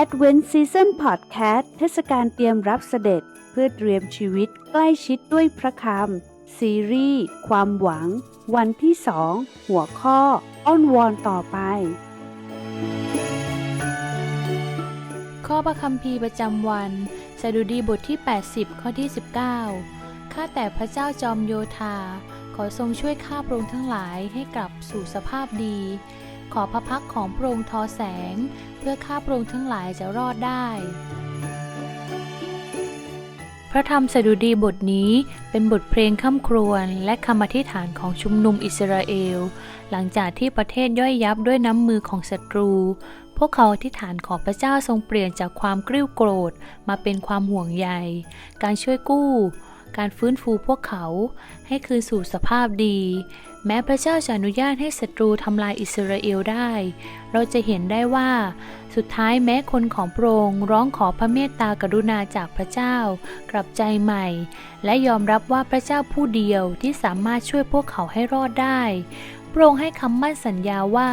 Advent Season Podcast เทศกาลเตรียมรับเสด็จ เพื่อเตรียมชีวิตใกล้ชิดด้วยพระคำซีรีส์ความหวัง วันที่สองหัวข้อ อ้อนวอนต่อไป ข้อพระคัมภีร์ประจำวัน สดุดีบทที่ 80 ข้อที่ 19 ข้าแต่พระเจ้าจอมโยธา ขอทรงช่วยข้าพระองค์ทั้งหลายให้กลับสู่สภาพดี ขอพระพักของพระองค์ทอแสง เพื่อข้าพระองค์ทั้งหลายจะรอดได้ พระธรรมสดุดีบทนี้เป็นบทเพลงข้ามครวญและคำอธิษฐานของชุมนุมอิสราเอล หลังจากที่ประเทศย่อยยับด้วยน้ำมือของศัตรู พวกเขาอธิษฐานขอพระเจ้าทรงเปลี่ยนจากความกริ้วโกรธมาเป็นความห่วงใย การช่วยกู้ การฟื้นฟูพวกเขาให้คืนสู่สภาพดี แม้พระเจ้าจะอนุญาตให้ศัตรูทำลายอิสราเอลได้ เราจะเห็นได้ว่า สุดท้ายแม้คนของพระองค์ร้องขอพระเมตตากรุณาจากพระเจ้า กลับใจใหม่ และยอมรับว่าพระเจ้าผู้เดียวที่สามารถช่วยพวกเขาให้รอดได้ พระองค์ให้คำมั่นสัญญาว่า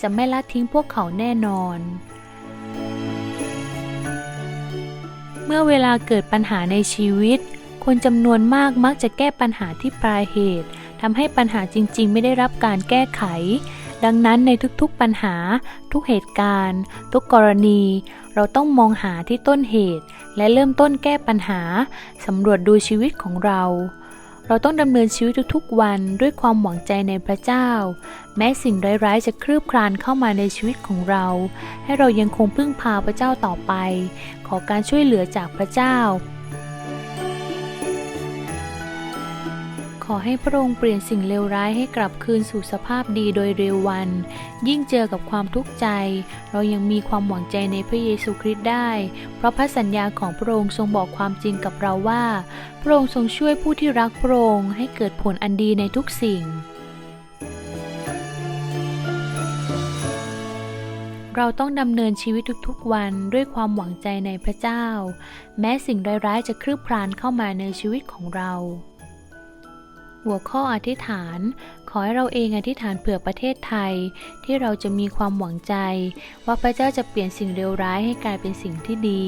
จะไม่ละทิ้งพวกเขาแน่นอนเมื่อเวลาเกิดปัญหาในชีวิต คนจำนวนมากมักจะแก้ปัญหาที่ปลายเหตุทำให้ปัญหาจริง ๆ ไม่ได้รับการแก้ไข ดังนั้นในทุกๆปัญหา ทุกเหตุการณ์ ทุกกรณี เราต้องมองหาที่ต้นเหตุ และเริ่มต้นแก้ปัญหาสำรวจดูชีวิตของเรา เราต้องดำเนินชีวิตทุกๆวันด้วยความหวังใจในพระเจ้า แม้สิ่งร้ายๆจะคลืบคลานเข้ามาในชีวิตของเรา ให้เรายังคงพึ่งพาพระเจ้าต่อไป ขอการช่วยเหลือจากพระเจ้า ขอให้พระองค์เปลี่ยนสิ่งเลวร้ายให้กลับคืนสู่สภาพดีโดยเร็ววัน ยิ่งเจอกับความทุกข์ใจ เรายังมีความหวังใจในพระเยซูคริสต์ได้ เพราะพระสัญญาของพระองค์ทรงบอกความจริงกับเราว่า พระองค์ทรงช่วยผู้ที่รักพระองค์ให้เกิดผลอันดีในทุกสิ่งเราต้องดำเนินชีวิตทุกๆวันด้วยความหวังใจในพระเจ้า แม้สิ่งร้ายๆจะคลืบคลานเข้ามาในชีวิตของเรา หัวข้ออธิษฐาน ขอให้เราเองอธิษฐานเผื่อประเทศไทย ที่เราจะมีความหวังใจ ว่าพระเจ้าจะเปลี่ยนสิ่งเลวร้ายให้กลายเป็นสิ่งที่ดี